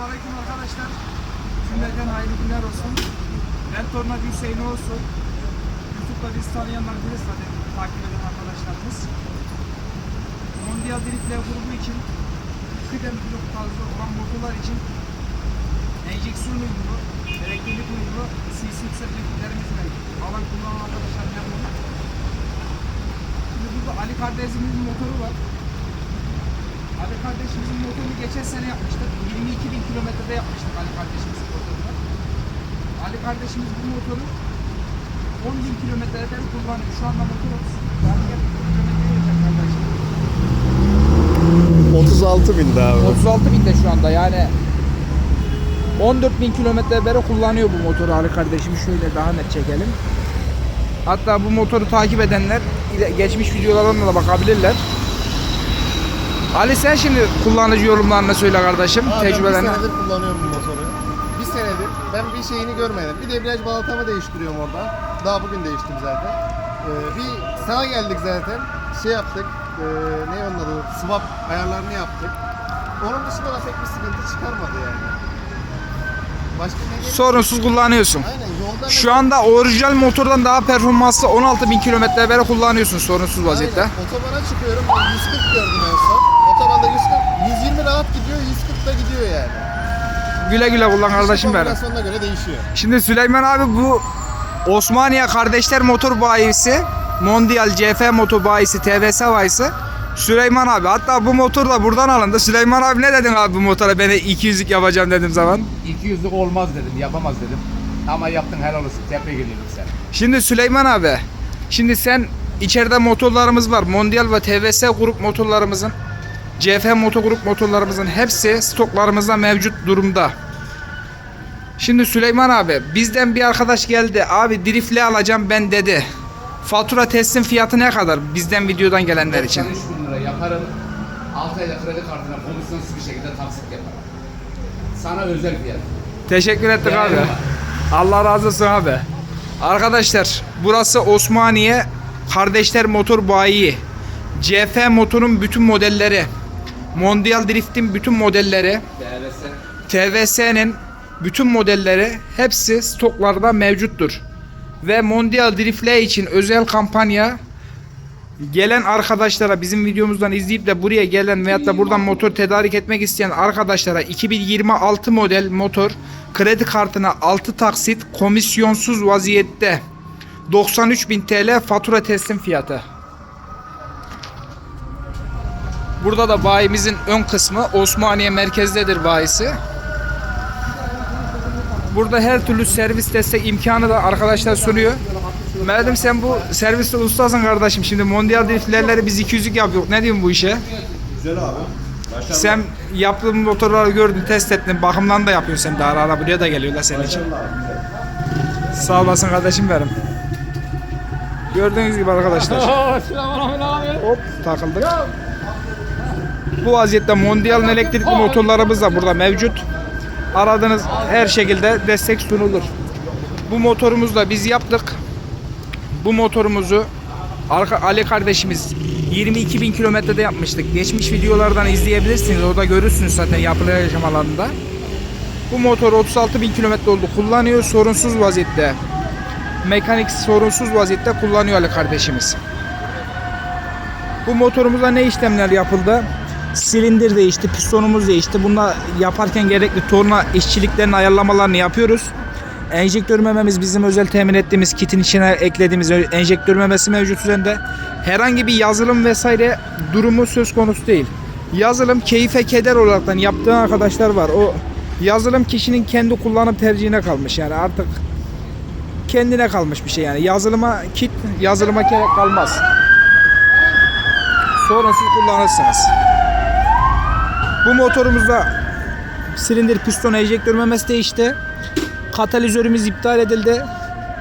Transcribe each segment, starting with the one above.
Selamünaleyküm arkadaşlar. Cümleten hayırlı günler olsun. Ben Tornacı Hüseyin olsun. YouTube'da bizi tanıyanlar bilir zaten takip eden arkadaşlarımız. Mondial Driftler grubu için kıdem blok tarzı olan motorlar için enjeksiyon uyumlu, elektrik uyumlu CC yükselticilerimizle alan kullanan arkadaşlar memnun. Şimdi burada Ali kardeşimizin motoru var. Ali kardeşimizin motorunu geçen sene yapmıştık. 22 bin kilometrede yapmıştık Ali kardeşimizin motorunu. Ali kardeşimiz bu motoru 10 bin kilometreden kullanıyor. Şu anda yapacak kardeşim. 36 binde abi. 36 binde şu anda yani 14 bin kilometre beri kullanıyor bu motoru Ali kardeşim. Şöyle daha net çekelim. Hatta bu motoru takip edenler geçmiş videolarına da bakabilirler. Ali sen şimdi kullanıcı yorumlarını söyle kardeşim. Abi ben tecrübelerini. bir senedir kullanıyorum bu motoru. Bir senedir ben bir şeyini görmedim. Bir debriyaj balatamı değiştiriyorum orada. Daha bugün değiştim zaten. Ee, bir sağa geldik zaten. Şey yaptık. Ee, ne onun adı? Swap ayarlarını yaptık. Onun dışında da pek bir sıkıntı çıkarmadı yani. Başka ne gerek? Sorunsuz kullanıyorsun. Aynen yolda Şu anda orijinal motordan daha performanslı 16 bin kilometre beri kullanıyorsun sorunsuz vaziyette. Aynen. Otobana çıkıyorum. 140 gördüm en son. Otobanda 140, 120 rahat gidiyor, 140 da gidiyor yani. Güle güle kullan kardeşim benim. kombinasyonuna göre değişiyor. Şimdi Süleyman abi bu Osmaniye Kardeşler Motor Bayisi, Mondial CF Motor Bayisi, TVS Bayisi. Süleyman abi hatta bu motor da buradan alındı. Süleyman abi ne dedin abi bu motora beni 200'lük yapacağım dedim zaman. 200'lük olmaz dedim, yapamaz dedim. Ama yaptın helal olsun, tebrik ediyorum seni. Şimdi Süleyman abi şimdi sen içeride motorlarımız var. Mondial ve TVS grup motorlarımızın CF Moto Grup motorlarımızın hepsi stoklarımızda mevcut durumda. Şimdi Süleyman abi bizden bir arkadaş geldi. Abi driftle alacağım ben dedi. Fatura teslim fiyatı ne kadar bizden videodan gelenler için? 93 bin lira yaparım. 6 ayda kredi kartına komisyonsuz bir şekilde taksit yaparım. Sana özel fiyat. Teşekkür ettik abi. Eyvallah. Allah razı olsun abi. Arkadaşlar burası Osmaniye Kardeşler Motor Bayi. CF motorun bütün modelleri. Mondial Drift'in bütün modelleri. TVS'nin bütün modelleri hepsi stoklarda mevcuttur. Ve Mondial Driftle için özel kampanya gelen arkadaşlara bizim videomuzdan izleyip de buraya gelen veyahut da buradan motor tedarik etmek isteyen arkadaşlara 2026 model motor kredi kartına 6 taksit komisyonsuz vaziyette 93.000 TL fatura teslim fiyatı. Burada da bayimizin ön kısmı Osmaniye merkezdedir bayisi. Burada her türlü servis destek imkanı da arkadaşlar sunuyor. Madem sen bu serviste ustasın kardeşim. Şimdi Mondial Drift'lerleri biz 200'lük yapıyoruz. Ne diyorsun bu işe? Güzel abi. Sen yaptığın motorları gördün, test ettin. Bakımlarını da yapıyorsun sen de ara ara buraya da geliyorlar senin için. Sağ olasın kardeşim benim. Gördüğünüz gibi arkadaşlar. Hop takıldık. Bu vaziyette Mondial'ın elektrikli motorlarımız da burada mevcut. Aradığınız her şekilde destek sunulur. Bu motorumuzu da biz yaptık. Bu motorumuzu Ali kardeşimiz 22 bin kilometrede yapmıştık. Geçmiş videolardan izleyebilirsiniz. Orada görürsünüz zaten yapılı yaşam alanında. Bu motor 36 bin kilometre oldu. Kullanıyor sorunsuz vaziyette. Mekanik sorunsuz vaziyette kullanıyor Ali kardeşimiz. Bu motorumuza ne işlemler yapıldı? Silindir değişti, pistonumuz değişti. Bunlar yaparken gerekli torna işçiliklerini ayarlamalarını yapıyoruz. Enjektör mememiz bizim özel temin ettiğimiz kitin içine eklediğimiz enjektör memesi mevcut üzerinde. Herhangi bir yazılım vesaire durumu söz konusu değil. Yazılım keyfe keder olaraktan yaptığı arkadaşlar var. O yazılım kişinin kendi kullanım tercihine kalmış. Yani artık kendine kalmış bir şey yani. Yazılıma kit, yazılıma gerek kalmaz. Sorunsuz kullanırsınız. Bu motorumuzda silindir piston enjektör memesi değişti. Katalizörümüz iptal edildi.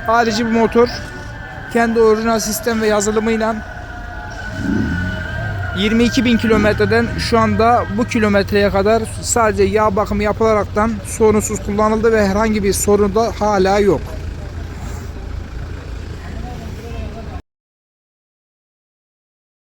Harici bu motor kendi orijinal sistem ve yazılımıyla 22 bin kilometreden şu anda bu kilometreye kadar sadece yağ bakımı yapılaraktan sorunsuz kullanıldı ve herhangi bir sorun da hala yok.